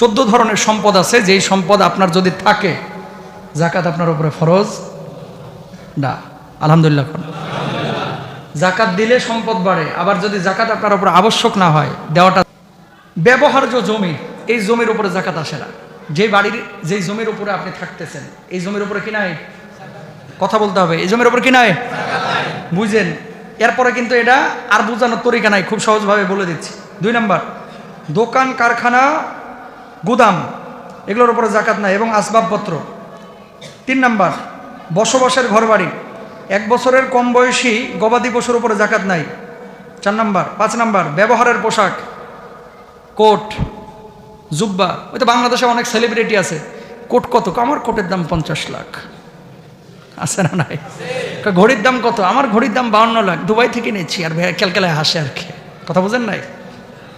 চোদ্দ ধরনের সম্পদ আছে, যেই সম্পদ আপনার যদি থাকে জাকাত আপনার উপরে ফরজ? না, আলহামদুলিল্লাহ জাকাত দিলে সম্পদ বাড়ে, আবার যদি জাকাত আপনার উপর আবশ্যক না হয়, দেওয়াটা ব্যবহার্য জমি, এই জমির উপরে জাকাত আসে না। যে বাড়ির, যেই জমির উপরে আপনি থাকতেছেন, এই জমির উপরে কি নাই? কথা বলতে হবে, এই জমির উপর কি নাই? বুঝেন, এরপরে কিন্তু এটা আর বোঝানোর তরিকা নাই, খুব সহজভাবে বলে দিচ্ছি। দুই নাম্বার, দোকান, কারখানা গুদাম, এগুলোর উপরে জাকাত নাই এবং আসবাবপত্র। তিন নাম্বার, বসবাসের ঘরবাড়ি। এক বছরের কম বয়সী গবাদি পশুর উপরে জাকাত নাই। চার নাম্বার, পাঁচ নাম্বার, ব্যবহারের পোশাক, কোট, জুব্বা। ওই তো বাংলাদেশে অনেক সেলিব্রিটি আছে। কোট কত? আমার কোটের দাম পঞ্চাশ লাখ। আছে না নাই? ঘড়ির দাম কত? আমার ঘড়ির দাম বাউন্ন লাখ। দুবাই থেকে নিচ্ছি আর ক্যালকালায় হাসে আর কি। কথা বুঝেন নাই?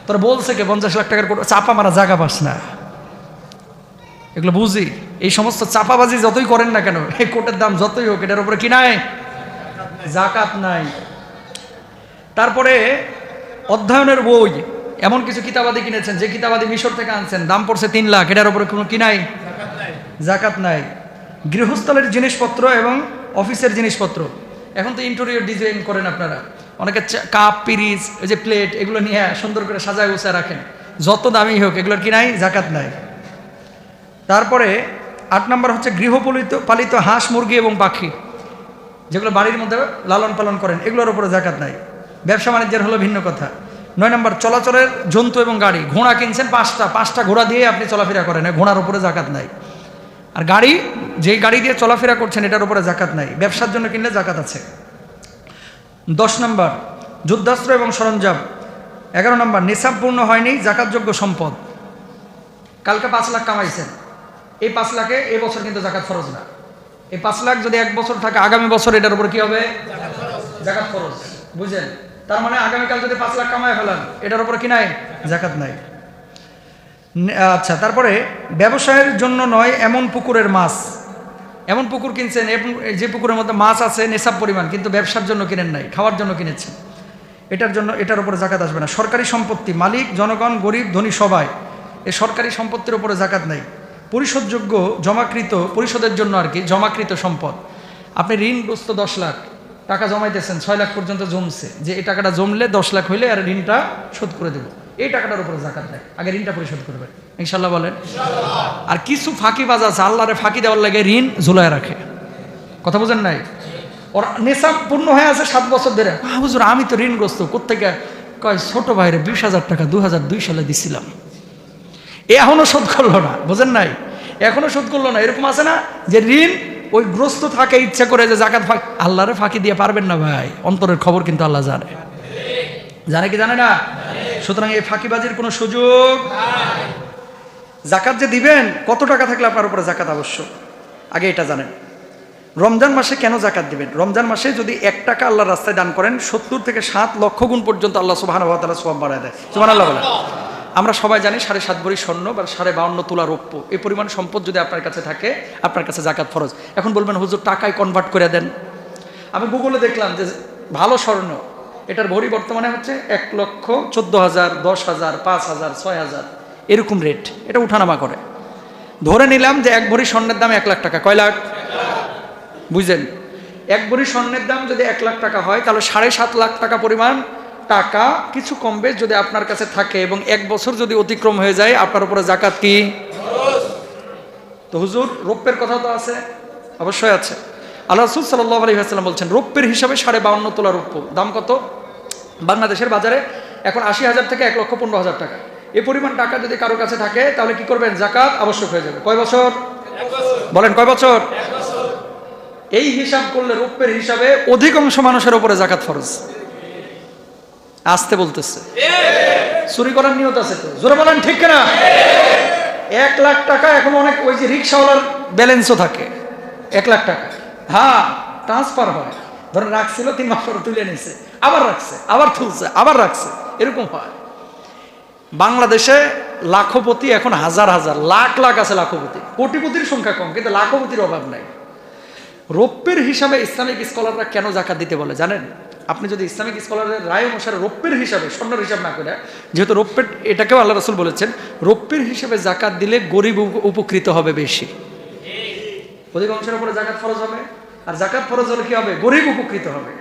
তোরা বলছে কে, পঞ্চাশ লাখ টাকার কোট চাপা মারা জায়গা পাস না। এগুলো বুঝি। এই সমস্ত চাপাবাজি যতই করেন না কেন, এই কোটের দাম যতই হোক, এটার উপরে কি নাই? জাকাত নাই। তারপরে অধ্যয়নের বই, এমন কিছু কিতাবাদি কিনেছেন, যে কিতাবাদি মিশর থেকে আনছেন, দাম পড়ছে তিন লাখ, এটার উপরে কোনো কি নাই? জাকাত নাই। গৃহস্থলের জিনিসপত্র এবং অফিসের জিনিসপত্র। এখন তো ইন্টেরিয়র ডিজাইন করেন আপনারা। অনেকে কাপ পিরিজ ওই যে প্লেট এগুলো নিয়ে সুন্দর করে সাজায় গুছায় রাখেন। যত দামি হোক, এগুলোর কি নাই? জাকাত নাই। তারপরে আট নম্বর হচ্ছে গৃহপালিত, পালিত হাঁস, মুরগি এবং পাখি, যেগুলো বাড়ির মধ্যে লালন পালন করেন, এগুলোর উপরে জাকাত নাই। ব্যবসা বাণিজ্যের হলো ভিন্ন কথা। নয় নম্বর, চলাচলের জন্তু এবং গাড়ি, ঘোড়া কিনছেন পাঁচটা পাঁচটা ঘোড়া দিয়ে আপনি চলাফেরা করেন ঘোড়ার উপরে জাকাত নাই। আর গাড়ি যেই গাড়ি দিয়ে চলাফেরা করছেন, এটার উপরে জাকাত নাই। ব্যবসার জন্য কিনলে জাকাত আছে। দশ নম্বর, যুদ্ধাস্ত্র এবং সরঞ্জাম। এগারো নম্বর নিসাব পূর্ণ হয়নি, জাকাতযোগ্য সম্পদ। কালকে পাঁচ লাখ কামাইছেন। এই পাঁচ লাখে এই বছর কিন্তু জাকাত ফরজ না। এই পাঁচ লাখ যদি এক বছর থাকে, আগামী বছর এটার উপর কি হবে? জাকাত ফরজ। বুঝলেন? তার মানে আগামীকাল যদি পাঁচ লাখ কামায় ফেলান, এটার উপর কি নাই? জাকাত নাই। আচ্ছা তারপরে ব্যবসায়ের জন্য নয়, এমন পুকুরের মাছ। এমন পুকুর কিনছেন যে পুকুরের মধ্যে মাছ আছে, নেশাব পরিমাণ, কিন্তু ব্যবসার জন্য কিনেন নাই, খাওয়ার জন্য কিনেছেন। এটার জন্য, এটার উপরে জাকাত আসবে না। সরকারি সম্পত্তি, মালিক, জনগণ, গরিব, ধনী সবাই, এই সরকারি সম্পত্তির উপরে জাকাত নাই। পরিশোধযোগ্য জমাকৃত পরিশোধের জন্য আর কি জমাকৃত সম্পদ। আপনি ঋণগ্রস্ত দশ লাখ টাকা জমাইতেছেন ছয় লাখ পর্যন্ত জমছে। যে এই টাকাটা জমলে দশ লাখ হইলে আর ঋণটা শোধ করে দেবো। এই টাকাটার উপরে জাকাত দেয়। আগে ঋণটা পরিশোধ করবেন ইনশাল্লাহ বলেন। আর কিছু ফাঁকিবাজ আছে আল্লাহরে ফাঁকি দেওয়ার লাগে ঋণ ঝুলায় রাখে। কথা বুঝেন নাই? ওর নেশা পূর্ণ হয়ে আছে সাত বছর ধরে। "আহ, হুজুর আমি তো ঋণগ্রস্ত। কোথেকে কয় ছোট ভাইরে বিশ হাজার টাকা দু হাজার দুই সালে দিছিলাম। এ এখনও শোধ করল না, বোঝেন নাই? এখনও শোধ করল না। এরকম আছে না যে ঋণ ওই গ্রস্ত থাকে, ইচ্ছা করে যে জাকাত ফাঁকি, আল্লাহরে ফাঁকি দিয়ে পারবেন না ভাই। অন্তরের খবর কিন্তু আল্লাহ জানে। জানে কি জানে না? সুতরাং এই ফাঁকিবাজির কোনো সুযোগ জাকাত যে দিবেন, কত টাকা থাকলে আপনার উপরে জাকাত আবশ্যক? আগে এটা জানেন। রমজান মাসে কেন জাকাত দিবেন? রমজান মাসে যদি এক টাকা আল্লাহর রাস্তায় দান করেন, সত্তর থেকে সাত লক্ষ গুণ পর্যন্ত আল্লাহ সুবাহ সব বাড়ায় দেয়। সুবাহ আল্লাহ বলে আমরা সবাই জানি সাড়ে সাত ভরি স্বর্ণ বা সাড়ে বাউন্ন তোলা রৌপ্য। এই পরিমাণ সম্পদ যদি আপনার কাছে থাকে, আপনার কাছে জাকাত ফরজ। এখন বলবেন, হুজুর, টাকায় কনভার্ট করে দেন। আমি গুগলে দেখলাম যে ভালো স্বর্ণ, এটার ভরি বর্তমানে হচ্ছে এক লক্ষ চোদ্দ হাজার, দশ হাজার, পাঁচ হাজার, ছয় হাজার, এরকম রেট এটা উঠানামা করে। ধরে নিলাম যে এক ভরি স্বর্ণের দাম এক লাখ টাকা। কয় লাখ? বুঝলেন? এক ভরি স্বর্ণের দাম যদি এক লাখ টাকা হয়, তাহলে সাড়ে সাত লাখ টাকা পরিমাণ টাকা কিছু কমবে যদি আপনার কাছে থাকে এবং এক বছর যদি অতিক্রম হয়ে যায়, আপনার উপরে জাকাত কি? তো হুজুর রৌপ্যের কথা তো আছে, অবশ্যই আছে। আল্লাহ রসুল সাল্লাহ আলী হাসলাম বলছেন রৌপ্যের হিসাবে সাড়ে বাউন্ন তোলা রৌপ্য, দাম কত? বাংলাদেশের বাজারে এখন আশি হাজার থেকে এক লক্ষ পনেরো হাজার টাকা। এই পরিমাণ টাকা যদি কারও কাছে থাকে, তাহলে কি করবেন? জাকাত আবশ্যক হয়ে যাবে। কয় বছর? বলেন, কয় বছর? এই হিসাব করলে রৌপ্যের হিসাবে অধিকাংশ মানুষের উপরে জাকাত ফরজ। আসতে বলতেছে। চুরি করার নিয়ত আছে তো? জোরে বলেন, ঠিক না এক লাখ টাকা এখন অনেক ওই যে রিক্সাওয়ালার ব্যালেন্সও থাকে। এক লাখ টাকা। হ্যাঁ ট্রান্সফার হয়। ধরেন রাখছিল, তিন মাস পরে তুলে নিছে। আবার রাখছে, আবার তুলছে, আবার রাখছে। এরকম হয়। বাংলাদেশে লাখপতি এখন হাজার হাজার, লাখ লাখ আছে লাখপতি। কোটিপতির সংখ্যা কম, কিন্তু লাখপতির অভাব নাই। রৌপ্যের হিসাবে ইসলামিক স্কলাররা কেন জাকাত দিতে বলে, জানেন? আপনি যদি ইসলামিক স্কলারের রায় অনুসারে রৌপ্যের হিসাবে, স্বর্ণের হিসাব না করে, যেহেতু রৌপ্যের এটাকেও আল্লাহ রসুল বলেছেন রৌপ্যের হিসাবে জাকাত দিলে গরিব উপকৃত হবে বেশি। অধিকাংশের উপরে জাকাত ফরজ হবে, আর জাকাত ফরজ হলে কি হবে? গরিব উপকৃত হবে।